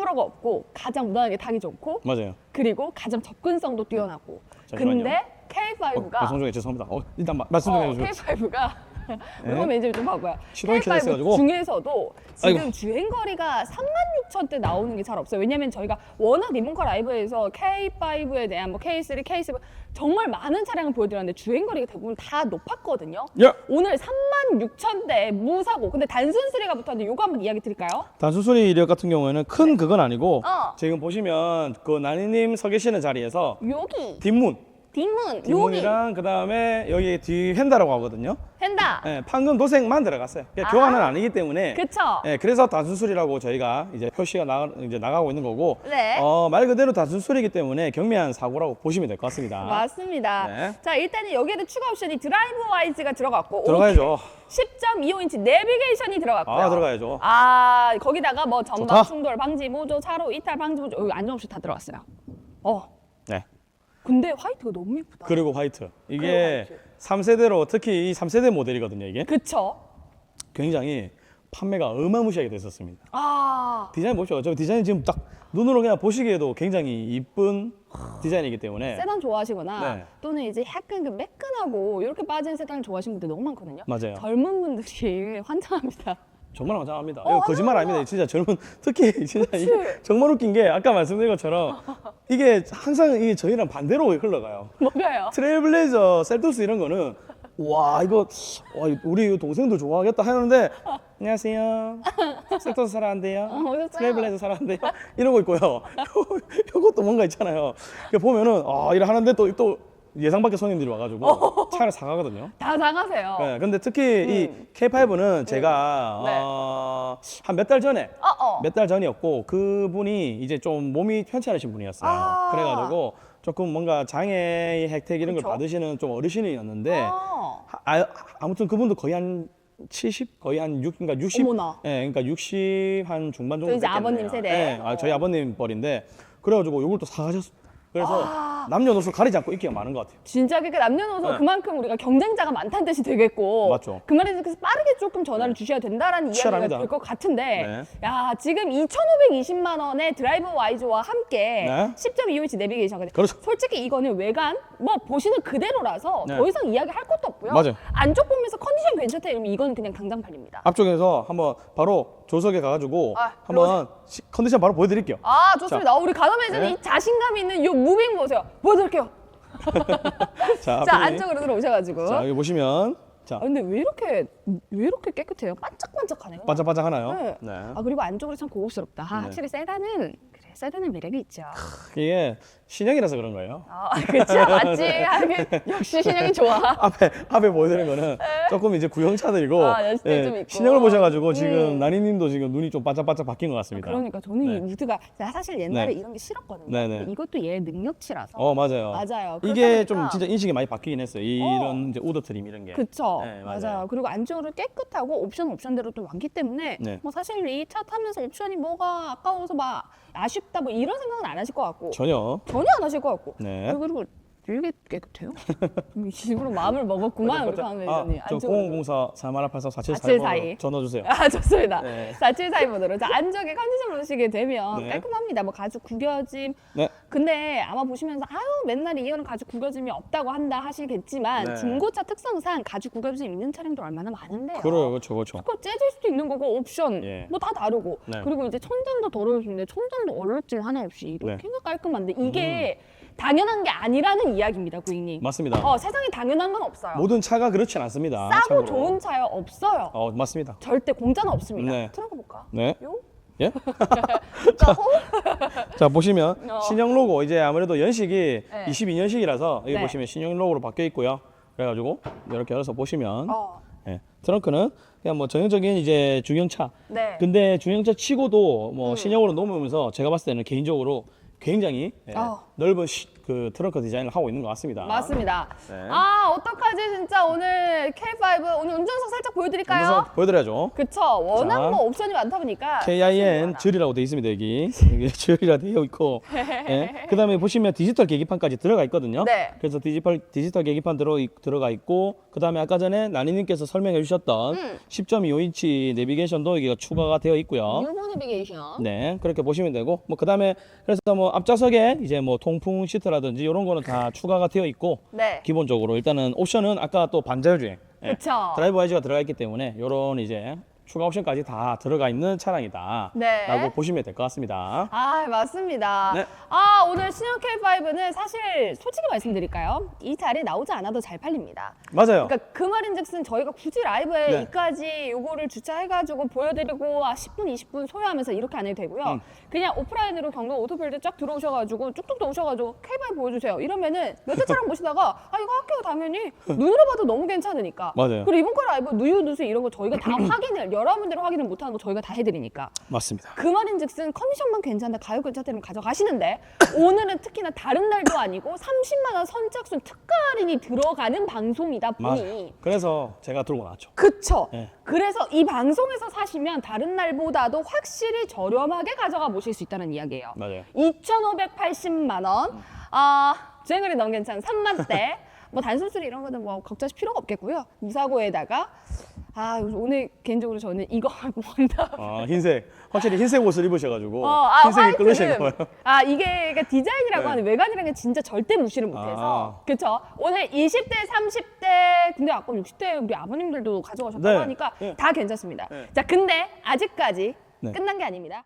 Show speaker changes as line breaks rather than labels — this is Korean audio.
호불호가 없고 가장 무난하게 타기 좋고
맞아요.
그리고 가장 접근성도 뛰어나고
잠시만요.
근데
어,
K5가
송중에 죄송합니다. 어, 일단 마- 말씀 좀 해주세요.
K5가 이거 매니저 좀 봐봐요.
시동이 켜져
K5
있어가지고.
중에서도 지금
아이고.
주행 거리가 36,000대 나오는 게 잘 없어요. 왜냐면 저희가 워낙 리본카 라이브에서 K5에 대한 뭐 K3, K7 정말 많은 차량을 보여드렸는데 주행 거리가 대부분 다 높았거든요.
야!
오늘 36,000대 무사고. 근데 단순 수리가 붙었는데 요거 한번 이야기 드릴까요?
단순 수리 이력 같은 경우에는 큰 그건 아니고
어.
지금 보시면 그 나니님 서 계시는 자리에서
여기
뒷문,
뒷문 여기
뒷문이랑 그 다음에 여기 뒤 휀다라고 하거든요.
헨다.
예, 판금 도색만 들어갔어요. 그러니까
아.
교환은 아니기 때문에.
그쵸?
예, 그래서 단순 수리라고 저희가 이제 표시가 나, 이제 나가고 있는 거고.
네.
어, 말 그대로 단순 수리이기 때문에 경미한 사고라고 보시면 될 것 같습니다.
맞습니다.
네.
자 일단은 여기에도 추가 옵션이 드라이브 와이즈가 들어갔고
들어가야죠.
10.25인치 내비게이션이 들어갔고요.
아, 들어가야죠.
아 거기다가 뭐 전방
좋다.
충돌 방지 모조, 차로 이탈 방지 모조 여기 안전 옵션 다 들어갔어요. 어
네.
근데 화이트가 너무 예쁘다.
그리고 화이트.
그리고
이게
화이트.
3세대로 특히 이 3세대 모델이거든요, 이게.
그쵸?
굉장히 판매가 어마무시하게 됐었습니다.
아
디자인 보시죠. 저 디자인 지금 딱 눈으로 그냥 보시기에도 굉장히 이쁜 디자인이기 때문에
세단 좋아하시거나
네.
또는 이제 약간 그 매끈하고 이렇게 빠진 세단을 좋아하시는 분들 너무 많거든요.
맞아요.
젊은 분들이 환장합니다.
정말 환장합니다.
어,
이거 거짓말. 아닙니다. 진짜 젊은 특히 진짜. 이게 정말 웃긴 게 아까 말씀드린 것처럼 이게 항상 이게 저희랑 반대로 흘러가요.
뭔가요?
트레일블레이저, 셀토스 이런 거는 와 이거 와, 우리 동생도 좋아하겠다 하는데 안녕하세요. 셀토스 사랑한대요.
어, 오셨어요?
트레일블레이저 사랑한대요. 이러고 있고요. 요, 요것도 뭔가 있잖아요. 보면은 아 이래 하는데 또또 예상 밖의 손님들이 와가지고 차를 사가거든요.
다 나가세요.
네, 근데 특히 이 K5는 제가
음. 네.
어, 한 몇 달 전에
어, 어.
몇 달 전이었고 그분이 이제 좀 몸이 편찮으신 분이었어요.
아.
그래가지고 조금 뭔가 장애 혜택 이런
그쵸?
걸 받으시는 좀 어르신이었는데
어.
아, 아무튼 그분도 거의 한 70, 거의 한 6, 그러니까 60,
어머나.
예, 그러니까 60 한 중반 정도
저희 이제
됐겠네요.
아버님 세대.
예, 아, 저희
어.
아버님 뻘인데 그래가지고 요걸 또 사가셨어. 그래서
아.
남녀노소 가리지 않고 인기가 많은 것 같아요.
진짜 그러니까 남녀노소
네.
그만큼 우리가 경쟁자가 많다는 뜻이 되겠고
맞죠.
그 말에 그래서 빠르게 조금 전화를 주셔야 된다라는 이야기가
치열합니다.
될것 같은데
네.
야 지금 2,520만 원의 드라이브 와이즈와 함께
네.
10.25인치 내비게이션
그렇죠.
솔직히 이거는 외관 뭐 보시는 그대로라서
네.
더 이상 이야기할 것도 없고요.
맞아요.
안쪽 보면서 컨디션 괜찮다 이러면 이거는 그냥 당장 팔립니다.
앞쪽에서 한번 바로 조석에 가가지고
아,
한번 시- 컨디션 바로 보여드릴게요.
아 좋습니다. 우리 가담회장님
네.
자신감 있는 이 무빙 보세요. 보여드릴게요.
자,
자
앞쪽에-
안쪽으로 들어오셔가지고.
자 여기 보시면 자
아, 근데 왜 이렇게 왜 이렇게 깨끗해요? 반짝반짝하네요.
반짝반짝 하나요?
네.
네.
아 그리고 안쪽으로 참 고급스럽다. 아,
네.
확실히 세단은 그래 세단은 매력이 있죠.
이게 신형이라서 그런 거예요.
아 그렇죠 맞지. 하긴 역시 신형이 좋아.
앞에 앞에 보여드리는 거는 조금 이제 구형차들이고
네. 아, 좀 있고.
신형을 보셔가지고 지금
음.
나니님도 지금 눈이 좀 반짝반짝 바뀐 것 같습니다.
그러니까 저는 이
네.
우드가 나 사실 옛날에
네.
이런 게 싫었거든요.
네, 네.
근데 이것도 얘 능력치라서.
어 맞아요.
맞아요.
이게
보니까-
좀 진짜 인식이 많이 바뀌긴 했어요. 이런 이제 우드 트림 이런 게.
그쵸
네,
맞아요.
맞아요.
그리고 안쪽으로 깨끗하고 옵션 옵션대로 또 많기 때문에
네.
뭐 사실 이 차 타면서 옵션이 뭐가 아까워서 막 아쉽 다 뭐 이런 생각은 안 하실 것 같고
전혀.
전혀 안 하실 것 같고
네.
그리고 되게 깨끗해요. 일부러 마음을 먹었구만 우리 강회장님
아, 저0004 3184
4742.
4742 전화 주세요.
아 좋습니다.
네.
4742번으로 자 안쪽에 컨디션 보시게 되면
네.
깔끔합니다. 뭐 가죽 구겨짐.
네.
근데 아마 보시면서 아유 맨날 이거는 가죽 구겨짐이 없다고 한다 하시겠지만
네.
중고차 특성상 가죽 구겨짐 있는 차량도 얼마나 많은데요.
그래요, 그렇죠, 그렇죠.
그 째질 수도 있는 거고 옵션
예.
뭐 다 다르고
네.
그리고 이제 천장도 더러울 수 있는데 천장도 얼룩질 하나 없이
네. 음.
이렇게 깔끔한데 이게 당연한 게 아니라는 이야기입니다, 고객님.
맞습니다.
어 세상에 당연한 건 없어요.
모든 차가 그렇진 않습니다.
싸고
참고로.
좋은 차요 없어요.
어 맞습니다.
절대 공짜는 없습니다.
네.
들어가 볼까?
네.
요?
예?
자, 호?
자 보시면
어.
신형 로고 이제 아무래도 연식이
네.
22년식이라서 여기
네.
보시면 신형 로고로 바뀌어 있고요. 그래가지고 이렇게 열어서 보시면
어.
예, 트렁크는 그냥 뭐 전형적인 이제 중형차.
네.
근데 중형차 치고도 뭐
음.
신형으로 넘으면서 제가 봤을 때는 개인적으로 굉장히 예,
어.
넓은 시- 그 트렁크 디자인을 하고 있는 것 같습니다.
맞습니다.
네.
아 어떡하지 진짜 오늘 K5 오늘 운전석 살짝 보여드릴까요?
운전석 보여드려야죠.
그쵸 워낙
자.
뭐 옵션이 많다 보니까
KIN 줄이라고 되어 있습니다 여기 여기 줄이라 되어 있고 예. 그다음에 보시면 디지털 계기판까지 들어가 있거든요.
네.
그래서 디지털 디지털 계기판 들어 들어가 있고 그다음에 아까 전에 나니님께서 설명해 주셨던
음.
10.25인치 내비게이션도 여기가 추가가 되어 있고요.
유보 내비게이션
네, 그렇게 보시면 되고 뭐 그다음에 그래서 뭐 앞좌석에 이제 뭐 통풍 시트라 든지 이런 거는 다 추가가 되어 있고
네.
기본적으로 일단은 옵션은 아까 또 반자율 주행. 예.
그쵸.
드라이브 와이즈가 들어가 있기 때문에 이런 이제 추가 옵션까지 다 들어가 있는 차량이다.
네.
라고 보시면 될 것 같습니다.
아 맞습니다.
네.
아 오늘 신형 K5는 사실 솔직히 말씀드릴까요? 이 자리에 나오지 않아도 잘 팔립니다.
맞아요.
그러니까 그 말인 즉슨 저희가 굳이 라이브에
네.
이까지 요거를 주차해가지고 보여드리고 아 10분 20분 소요하면서 이렇게 안 해도 되고요.
음.
그냥 오프라인으로 경동 오토필드 쫙 들어오셔가지고 쭉쭉 오셔가지고 K5 보여주세요. 이러면은 몇 대 차량 보시다가 아 이거 할게요 당연히 눈으로 봐도 너무 괜찮으니까.
맞아요.
그리고 이번 거 라이브 누유 누수 이런 거 저희가 다 확인을 여러분들이 확인을 못하는 거 저희가 다 해드리니까.
맞습니다.
그 말인즉슨 컨디션만 괜찮다 가격 괜찮다면 가져가시는데 오늘은 특히나 다른 날도 아니고 30만 원 선착순 특가 할인이 들어가는 방송이다
맞아요.
보니
그래서 제가 들고 나왔죠.
그쵸
네.
그래서 이 방송에서 사시면 다른 날보다도 확실히 저렴하게 가져가 보실 수 있다는 이야기예요
맞아요.
2,580만 원 아, 주행거리 너무 괜찮은 3만 대 뭐 단순수리 이런 거는 뭐 걱정하실 필요가 없겠고요 무사고에다가 아 오늘 개인적으로 저는 이거 하고 온다
아, 흰색. 확실히 흰색 옷을 입으셔가지고
어, 아,
흰색이
화이트는
거예요.
아 이게 그러니까 디자인이라고
네.
하는 외관이라는 게 진짜 절대 무시를 못해서
아.
그쵸 오늘 20대 30대 근데 아까 60대 우리 아버님들도 가져가셨다고
네.
하니까
네.
다 괜찮습니다
네.
자 근데 아직까지
네.
끝난 게 아닙니다